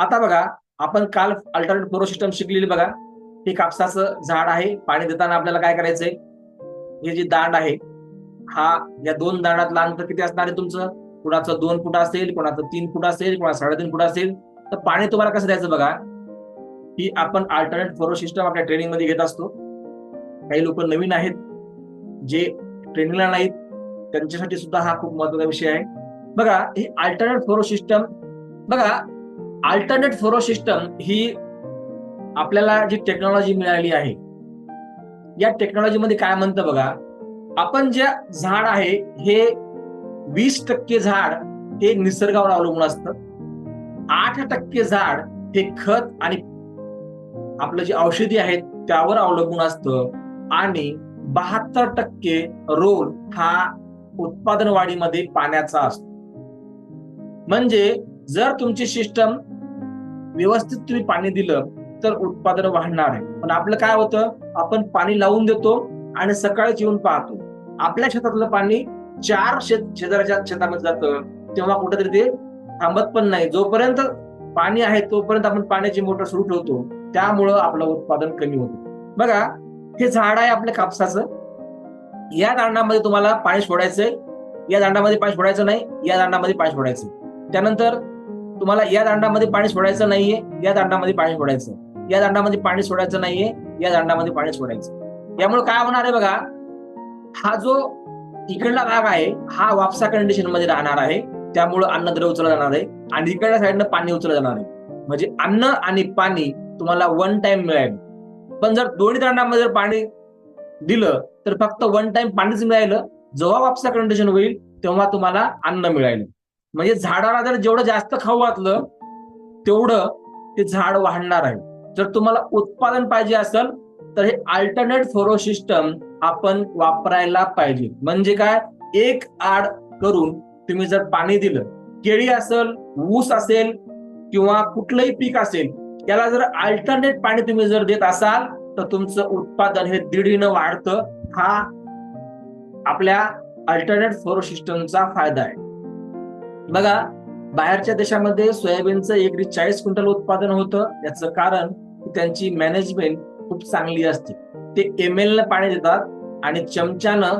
आता बघा आपण काल अल्टरनेट फ्लो सिस्टम शिकलेली बघा. हे कापसाचं झाड आहे पाणी देताना आपल्याला काय करायचंय? हे जे दांड आहे हा या दोन दांडातलं अंतर किती असणार आहे तुमचं? कुणाचं दोन फूट असेल कोणाचं तीन फूट असेल कोणाचं साडेतीन फूट असेल. तर पाणी तुम्हाला कसं द्यायचं बघा? ही आपण अल्टरनेट फ्लो सिस्टम आपल्या ट्रेनिंगमध्ये घेत असतो. काही लोक नवीन आहेत जे ट्रेनिंगला नाहीत. त्यांच्यासाठी सुद्धा हा खूप महत्त्वाचा विषय आहे. बघा हे अल्टरनेट फ्लो सिस्टम बघा अल्टरनेट फोरो सिस्टम ही आपल्याला जी टेक्नॉलॉजी मिळाली आहे या टेक्नॉलॉजीमध्ये काय म्हणतं बघा? आपण जे झाड आहे हे वीस टक्के झाड हे निसर्गावर अवलंबून असतं. आठ टक्के झाड हे खत आणि आपलं जे औषधी आहेत त्यावर अवलंबून असतं. आणि बहात्तर टक्के रोल हा उत्पादन वाढीमध्ये पाण्याचा असतो. म्हणजे जर तुमची सिस्टम व्यवस्थित तुम्ही पाणी दिलं तर उत्पादन वाढणार आहे. पण आपलं काय होतं? आपण पाणी लावून देतो आणि सकाळीच येऊन पाहतो. आपल्या शेतातलं पाणी चार शेत शेजाराच्या शेतामध्ये जातं. तेव्हा कुठेतरी ते थांबत पण नाही. जोपर्यंत पाणी आहे तोपर्यंत आपण पाण्याची मोटर सुरू ठेवतो. त्यामुळं आपलं उत्पादन कमी होतं. बघा हे झाड आहे आपल्या कापसाचं. या दांडामध्ये तुम्हाला पाणी सोडायचंय. या दांडामध्ये पाणी सोडायचं नाही. या दांडामध्ये पाणी सोडायचं त्यानंतर तुम्हाला या दांडामध्ये पाणी सोडायचं नाहीये या दांडामध्ये पाणी सोडायचं. या दांडामध्ये पाणी सोडायचं नाहीये या दांडामध्ये पाणी सोडायचं. यामुळे काय होणार आहे बघा हा जो इकडला भाग आहे हा वापसा कंडिशनमध्ये राहणार आहे. त्यामुळं अन्नद्रव्य उचललं जाणार आहे आणि इकडल्या साईडनं पाणी उचललं जाणार आहे. म्हणजे अन्न आणि पाणी तुम्हाला वन टाइम मिळेल पण जर दोन्ही दांडामध्ये जर पाणी दिलं तर फक्त वन टाइम पाणीच मिळालं जेव्हा वापसा कंडिशन होईल तेव्हा तुम्हाला अन्न मिळालं म्हणजे झाडाला जर जेवढं जास्त खाऊ घातलं तेवढं ते झाड वाढणार आहे. जर तुम्हाला उत्पादन पाहिजे असेल तर हे अल्टरनेट फोरो सिस्टम आपण वापरायला पाहिजे. म्हणजे काय? एक आड करून तुम्ही जर पाणी दिलं केळी असेल ऊस असेल किंवा कुठलंही पीक असेल त्याला जर अल्टरनेट पाणी तुम्ही जर देत असाल तर तुमचं उत्पादन हे दीडीनं वाढतं. हा आपल्या अल्टरनेट फोरो सिस्टमचा फायदा आहे. बघा बाहेरच्या देशामध्ये सोयाबीनचं एकरी चाळीस क्विंटल उत्पादन होतं. याचं कारण त्यांची मॅनेजमेंट खूप चांगली असते. ते एम एल न पाणी देतात आणि चमच्यानं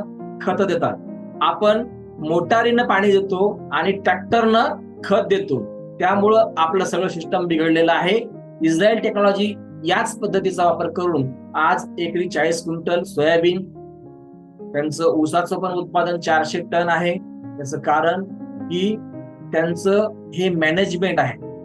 खत देतात. आपण मोटारीनं पाणी देतो आणि ट्रॅक्टरनं खत देतो. त्यामुळं आपलं सगळं सिस्टम बिघडलेलं आहे. इस्रायल टेक्नॉलॉजी याच पद्धतीचा वापर करून आज एकरी चाळीस क्विंटल सोयाबीन त्यांचं ऊसाचं पण उत्पादन चारशे टन आहे. त्याचं कारण की त्यांचं हे मॅनेजमेंट आहे.